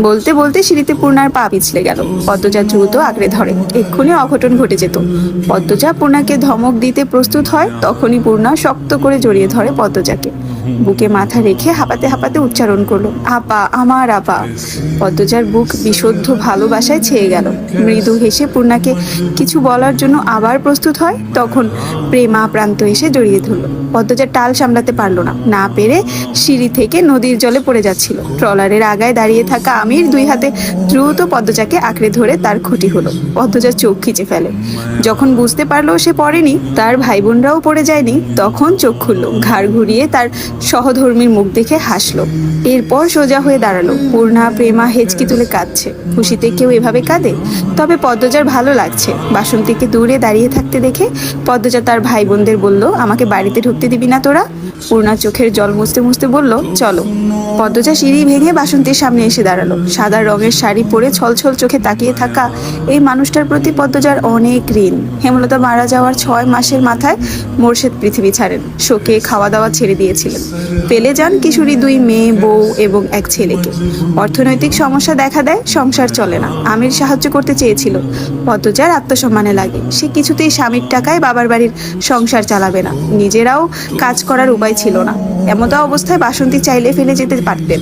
বলতে বলতে সিঁড়িতে পূর্ণার পা পিছলে গেল। পদ্মজা দ্রুত আঁকড়ে ধরে। এক্ষুনি অঘটন ঘটে যেত। পদ্মজা পূর্ণাকে ধমক দিতে প্রস্তুত হয়, তখনই পূর্ণা শক্ত করে জড়িয়ে ধরে পদ্মজাকে। বুকে মাথা রেখে হাঁপাতে হাঁপাতে উচ্চারণ করল, আপা, আমার আপা। পদ্মজার বুক বিশুদ্ধ ভালোবাসায় ছেয়ে গেল। মৃদু হেসে পূর্ণাকে কিছু বলার জন্য আবার প্রস্তুত হয়, তখন প্রেমা প্রান্ত এসে জড়িয়ে ধরল। পদ্মজার টাল সামলাতে পারল না না পেরে সিঁড়ি থেকে নদীর জলে পড়ে যাচ্ছিল। ট্রলারের আগায় দাঁড়িয়ে থাকা আমির দুই হাতে দ্রুত পদ্মজাকে আঁকড়ে ধরে তার ক্ষতি হলো। পদ্মজার চোখ খিচে ফেলে। যখন বুঝতে পারল সে পড়েনি, তার ভাই বোনরাও পড়ে যায়নি, তখন চোখ খুললো। ঘাড় ঘুরিয়ে তার সহধর্মীর মুখ দেখে হাসলো। এরপর সোজা হয়ে দাঁড়াল। পূর্ণা, প্রেমা, হেঁচকি তুলে কাঁদছে। খুশিতে কেউ এভাবে কাঁদে? তবে পদ্মজার ভালো লাগছে। বাসন্তীকে দূরে দাঁড়িয়ে থাকতে দেখে পদ্মজা তার ভাই বোনদের বলল, আমাকে বাড়িতে ঢুকতে দিবি না তোরা? পূর্ণা চোখের জল মুছতে মুছতে বলল, চলো। পদ্মজা সিঁড়ি ভেঙে বাসন্তীর সামনে এসে দাঁড়াল। সাদা রঙের শাড়ি পরে ছলছল চোখে তাকিয়ে থাকা এই মানুষটার প্রতি পদ্মজার অনেক ঋণ। হেমলতা মারা যাওয়ার ছয় মাসের মাথায় মোর্শেদ পৃথিবী ছাড়েন। শোকে খাওয়া দাওয়া ছেড়ে দিয়েছিলেন। পেলে যান কিশোরী দুই মেয়ে, বউ এবং এক ছেলেকে। অর্থনৈতিক সমস্যা দেখা দেয়, সংসার চলে না। আমির সাহায্য করতে চেয়েছিল। পদ্মজার আত্মসম্মানে লাগে। সে কিছুতেই স্বামীর টাকায় বাবার বাড়ির সংসার চালাবে না। নিজেরাও কাজ করার উপায় ছিল না। এমতো অবস্থায় বাসন্তী চাইলে ফেলে যেতে পারতেন।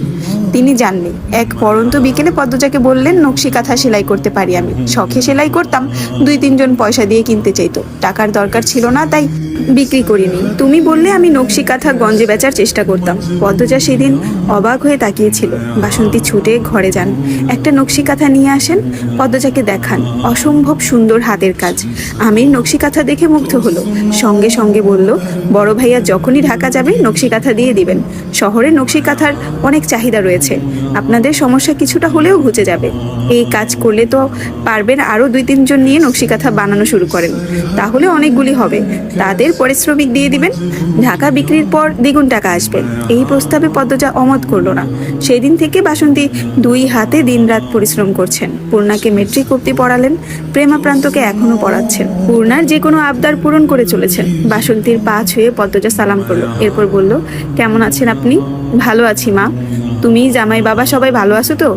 তিনি জাননি এক পরন্ত বিকেলে পদ্মজাকে বললেন, নকশি কাঁথা সেলাই করতে পারি আমি। শখে সেলাই করতাম, দুই তিনজন পয়সা দিয়ে কিনতে চাইতো। টাকার দরকার ছিল না, তাই বিক্রি করিনি। তুমি বললে আমি নকশি কাঁথা গঞ্জে বেচার চেষ্টা করতাম। পদ্মজা সেদিন অবাক হয়ে তাকিয়েছিল। বাসন্তী ছুটে ঘরে যান। একটা নকশি কাঁথা নিয়ে আসেন, পদ্মজাকে দেখান। অসম্ভব সুন্দর হাতের কাজ। আমির নকশি কাঁথা দেখে মুগ্ধ হলো। সঙ্গে সঙ্গে বলল, বড় ভাইয়া যখনই ঢাকা যাবে, নকশি কাঁথা দিয়ে দিবেন। শহরে নকশি কাঁথার অনেক চাহিদা রয়েছে। আপনাদের সমস্যা কিছুটা হলেও ঘুচে যাবে। এই কাজ করলে তো পারবেন আরও দুই তিনজন নিয়ে নকশি কাঁথা বানানো শুরু করেন। তাহলে অনেকগুলি হবে। তাদের পারিশ্রমিক দিয়ে দিবেন। ঢাকা বিক্রির পর দ্বিগুণ টাকা আসবে। এই প্রস্তাবে পদ্মজা অমত করল না। সেই দিন থেকে বাসন্তী দুই হাতে দিনরাত পরিশ্রম করছেন। পূর্ণাকে মেট্রিক অব্দি পড়ালেন। প্রেমা প্রান্তকে এখনও পড়াচ্ছেন। পূর্ণার যে কোনো আবদার পূরণ করে চলেছেন। বাসন্তীর পা ছুঁয়ে পদ্মজা সালাম করল। এরপর বলল, কেমন আছেন আপনি? ভালো আছি মা। তুমি জামাই বাবা সবাই ভালো আছো তো?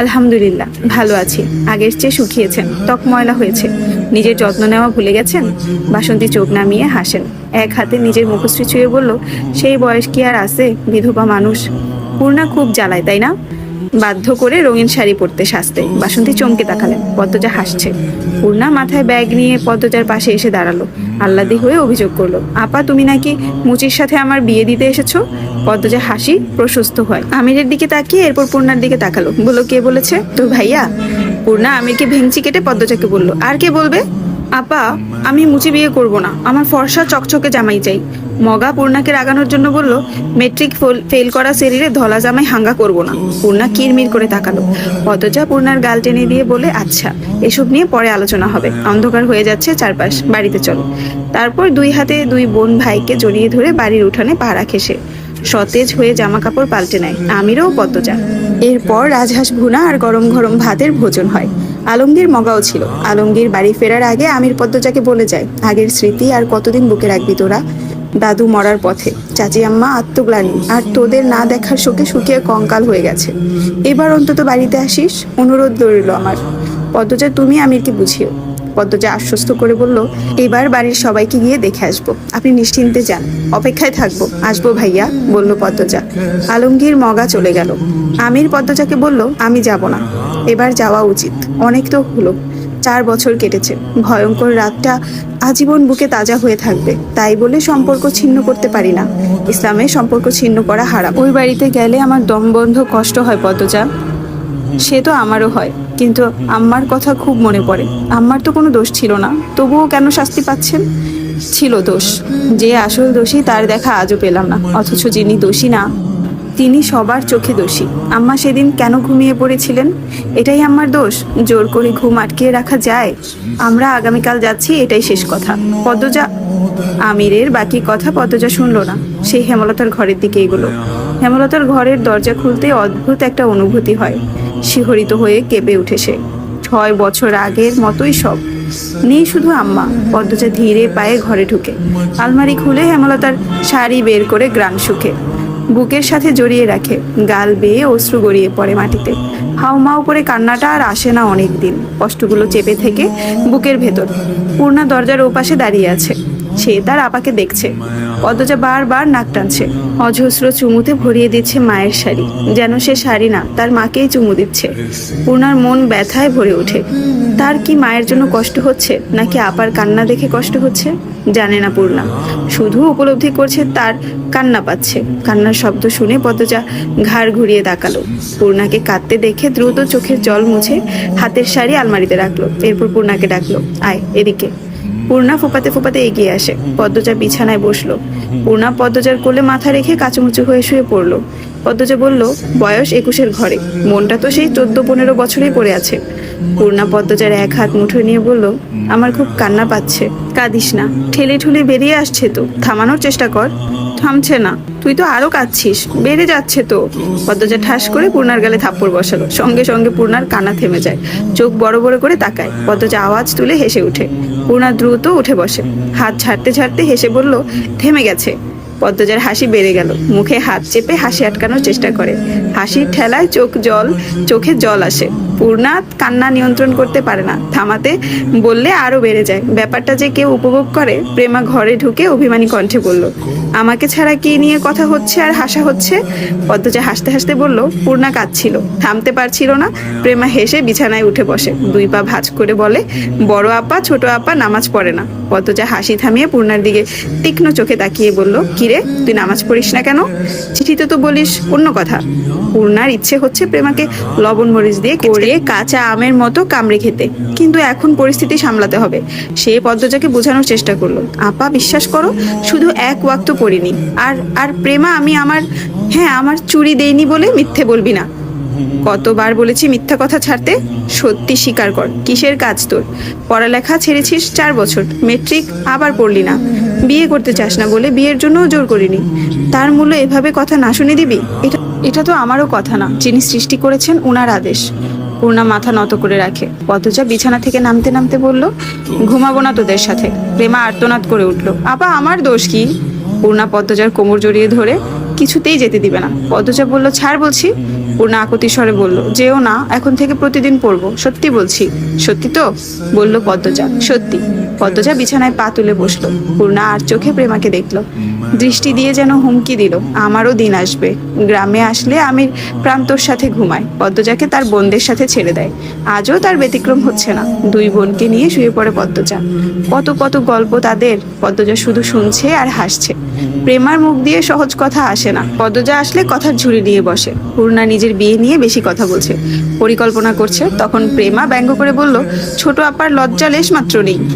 আলহামদুলিল্লাহ, ভালো আছি। আগের চেয়ে শুকিয়েছেন, ত্বক ময়লা হয়েছে। নিজের যত্ন নেওয়া ভুলে গেছেন? বাসন্তী চোখ নামিয়ে হাসেন। এক হাতে নিজের মুখশ্রী ছুঁয়ে বলল, সেই বয়স কি আর আছে, বিধবা মানুষ? পূর্ণা খুব জ্বালায়, তাই না? বাধ্য করে রঙিন শাড়ি পরতে সাজতে। বাসন্তী চমকে তাকালেন, পদ্মজা হাসছে। পূর্ণা মাথায় ব্যাগ নিয়ে পদ্মজার পাশে এসে দাঁড়াল। আহ্লাদি হয়ে অভিযোগ করল, আপা, তুমি নাকি মুচির সাথে আমার বিয়ে দিতে এসেছ? পদ্মজা হাসি প্রশস্ত হয়, আমিরের দিকে তাকিয়ে এরপর পূর্ণার দিকে তাকালো। বলল কে বলেছে? তোর ভাইয়া। পূর্ণা আমিরকে ভেঙচি কেটে পদ্মজাকে বলল, আর কে বলবে? আপা, আমি মুচি বিয়ে করব না। আমার ফর্সা চকচকে জামাই চাই। মগা পূর্ণাকে রাগানোর জন্য বলল, মেট্রিক ফেল করা শরীরে ধলা জামাই হাঙ্গা করব না। পূর্ণা কিরমির করে তাকালো। পদ্মজা পূর্ণার গাল টেনে দিয়ে বলে আচ্ছা এসব নিয়ে পরে আলোচনা হবে। অন্ধকার হয়ে যাচ্ছে চারপাশ, বাড়িতে চলো। তারপর দুই হাতে দুই বোন ভাইকে জড়িয়ে ধরে বাড়ির উঠানে পাহারা খেসে সতেজ হয়ে জামা কাপড় পাল্টে নেয়। আমিরও পদ্মজা। এরপর রাজহাঁস ভুনা আর গরম গরম ভাতের ভোজন হয়। আলমগীর মগাও ছিল। আলমগীর বাড়ি ফেরার আগে আমির পদ্মজাকে বলে যায়, আগের স্মৃতি আর কতদিন বুকে রাখবি তোরা? দাদু মরার পথে, চাচি, আম্মা আত্মগ্লানি, আর তোদের না দেখার শোকে শুকিয়ে কঙ্কাল হয়ে গেছে। এবার অন্তত বাড়িতে আসিস? অনুরোধ রইল আমার। পদ্মজা, তুমি আমিরকে বুঝিও। পদ্মজা আশ্বস্ত করে বলল, এবার বাড়ির সবাইকে গিয়ে দেখে আসব। আপনি নিশ্চিন্তে যান। অপেক্ষায় থাকব। আসব ভাইয়া, বলল পদ্মজা। আলমগীর মগা চলে গেল। আমির পদ্মজাকে বলল, আমি যাব না। এবার যাওয়া উচিত। অনেক তো হলো। চার বছর কেটেছে। ভয়ঙ্কর রাতটা আজীবন বুকে তাজা হয়ে থাকবে। তাই বলে সম্পর্ক ছিন্ন করতে পারি না। ইসলামে সম্পর্ক ছিন্ন করা হারাম। ওই বাড়িতে গেলে আমার দম বন্ধ কষ্ট হয় পদ্মজা। সে তো আমারও হয়। কিন্তু আম্মার কথা খুব মনে পড়ে। আম্মার তো কোনো দোষ ছিল না, তবুও কেন শাস্তি পাচ্ছেন? ছিল দোষ। যে আসল দোষী তার দেখা আজও পেলাম না, অথচ যিনি দোষী না, তিনি সবার চোখে দোষী। আম্মা সেদিন কেন ঘুমিয়ে পড়েছিলেন? এটাই আমার দোষ। জোর করে ঘুম আটকিয়ে রাখা যায়। আমরা আগামীকাল যাচ্ছি, এটাই শেষ কথা। পদ্মজা, আমিরের বাকি কথা পদ্মজা শুনলো না। সেই হেমলতার ঘরের দিকে এগুলো। হেমলতার ঘরের দরজা খুলতে অদ্ভুত একটা অনুভূতি হয়। শিহরিত হয়ে কেঁপে উঠে সে ছয় বছর আগের মতোই সব। নেই শুধু আম্মা পদ্মজা ধীরে পায়ে ঘরে ঢুকে। আলমারি খুলে হেমলতার শাড়ি বের করে গ্রাম শুকে বুকের সাথে জড়িয়ে রাখে, গাল বেয়ে অশ্রু গড়িয়ে পড়ে মাটিতে। হাউমাউ করে কান্নাটা আর আসে না অনেক দিন কষ্টগুলো চেপে থেকে বুকের ভেতর। পূর্ণা দরজার ওপাশে দাঁড়িয়ে আছে। সে তার আপাকে দেখছে। পদ্মজা বারবার নাক টানছে। অজস্র চুমুতে ভরিয়ে দিচ্ছে মায়ের শাড়ি। যেন সে শাড়ি না, তার মাকেই চুমু দিচ্ছে। পূর্ণার মন ব্যথায় ভরে ওঠে। তার কি মায়ের জন্য কষ্ট হচ্ছে, নাকি আপার কান্না দেখে কষ্ট হচ্ছে? জানে না পূর্ণা। শুধু উপলব্ধি করছে তার কান্না পাচ্ছে। কান্নার শব্দ শুনে পদ্মজা ঘাড় ঘুরিয়ে তাকালো। পূর্ণাকে কাঁদতে দেখে দ্রুত চোখের জল মুছে হাতের শাড়ি আলমারিতে রাখল। এরপর পূর্ণাকে ডাকলো, আয়, এদিকে। পূর্ণা ফোপাতে ফোপাতে এগিয়ে আসে। পদ্মজা বিছানায় বসল। পূর্ণা পদ্মজার কোলে মাথা রেখে কাচুমুচু হয়ে শুয়ে পড়ল। পদ্মজা বলল বয়স একুশের ঘরে। মনটা তো সেই চোদ্দ পনেরো বছরেই পড়ে আছে। পূর্ণা পদ্মজার এক হাত মুঠো নিয়ে বলল আমার খুব কান্না পাচ্ছে। কাঁদিস না। ঠেলে ঠুলে বেরিয়ে আসছে তো। থামানোর চেষ্টা কর। থামছে না। তুই তো আরও কাঁদছিস। বেড়ে যাচ্ছে তো। পদ্মজা ঠাস করে পূর্ণার গালে থাপ্পড় বসালো। সঙ্গে সঙ্গে পূর্ণার কান্না থেমে যায়। চোখ বড় বড় করে তাকায়। পদ্মজা আওয়াজ তুলে হেসে ওঠে পূর্ণা দ্রুত উঠে বসে। হাত ছাড়তে ছাড়তে হেসে বলল, থেমে গেছে। পদ্মজার হাসি বেড়ে গেল। মুখে হাত চেপে হাসি আটকানোর চেষ্টা করে। হাসির ঠেলায় চোখ জল, চোখে জল আসে। পূর্ণা কান্না নিয়ন্ত্রণ করতে পারে না। থামাতে বললে আরও বেড়ে যায়। ব্যাপারটা যে কেউ উপভোগ করে, প্রেমা ঘরে ঢুকে অভিমানী কণ্ঠে বলল, আমাকে ছাড়া কি নিয়ে কথা হচ্ছে আর হাসা হচ্ছে? পদ্মজা হাসতে হাসতে বলল, পূর্ণা কাঁদছিল, থামতে পারছিল না। প্রেমা হেসে বিছানায় উঠে বসে, দুই পা ভাঁজ করে বলে, বড় আপা, ছোট আপা, নামাজ পড়ে না। পদ্মজা হাসি থামিয়ে পূর্ণার দিকে তীক্ষ্ণ চোখে তাকিয়ে বলল, কিরে, তুই নামাজ পড়িস না কেন? চিঠিতে তো বলিস অন্য কথা। পূর্ণার ইচ্ছে হচ্ছে প্রেমাকে লবণ মরিচ দিয়ে করে কাঁচা আমের মতো কামড়ে খেতে। কিন্তু এখন পরিস্থিতি সামলাতে হবে। সে পদ্মজাকে বোঝানোর চেষ্টা করল, আপা, বিশ্বাস করো, শুধু এক ওয়াক্ত পড়িনি। আর আর প্রেমা, আমি আমার হ্যাঁ আমার চুরি দেইনি বলে মিথ্যে বলবি না। কতবার বলেছি মিথ্যা কথা ছাড়তে? সত্যি স্বীকার কর, কিসের কাজ তোর? পড়ালেখা ছেড়েছিস চার বছর, মেট্রিক আবার পড়লি না। বিয়ে করতে চাস না বলে বিয়ের জন্যও জোর করিনি। তার মূল্য এভাবে কথা না শুনে দিবি? এটা এটা তো আমারও কথা না। যিনি সৃষ্টি করেছেন ওনার আদেশ। পূর্ণা মাথা নত করে রাখে। পথজা বিছানা থেকে নামতে নামতে বলল, ঘুমাবো না তোদের সাথে। প্রেমা আর্তনাদ করে উঠল, আপা, আমার দোষ কি? পূর্ণা পদ্মজার কোমর জড়িয়ে ধরে, কিছুতেই যেতে দিবে না। পদ্মজা বলল, ছাড় বলছি। পূর্ণা আকতি স্বরে বলল, যেও না, এখন থেকে প্রতিদিন পড়ব, সত্যি বলছি। সত্যি তো? বলল পদ্মজা, সত্যি। পদ্মজা বিছানায় পা তুলে বসল। পূর্ণা আর চোখে প্রেমাকে দেখল। দৃষ্টি দিয়ে যেন হুমকি দিল। আমারও দিন আসবে। গ্রামে আসলে আমি প্রান্তর সাথে ঘুমাই পদ্মজাকে তার বোনদের সাথে ছেড়ে দেয়। আজও তার ব্যতিক্রম হচ্ছে না। দুই বোনকে নিয়ে শুয়ে পড়ে পদ্মজা। কত কত গল্প তাদের। পদ্মজা শুধু শুনছে আর হাসছে। প্রেমার মুখ দিয়ে সহজ কথা আসে না। পদ্মজা আসলে কথার ঝুড়ি নিয়ে বসে। পূর্ণা নিজের বিয়ে নিয়ে বেশি কথা বলছে। পরিকল্পনা করছে। তখন প্রেমা ব্যঙ্গ করে বলল, ছোট আপার লজ্জা লেশ মাত্র নেই।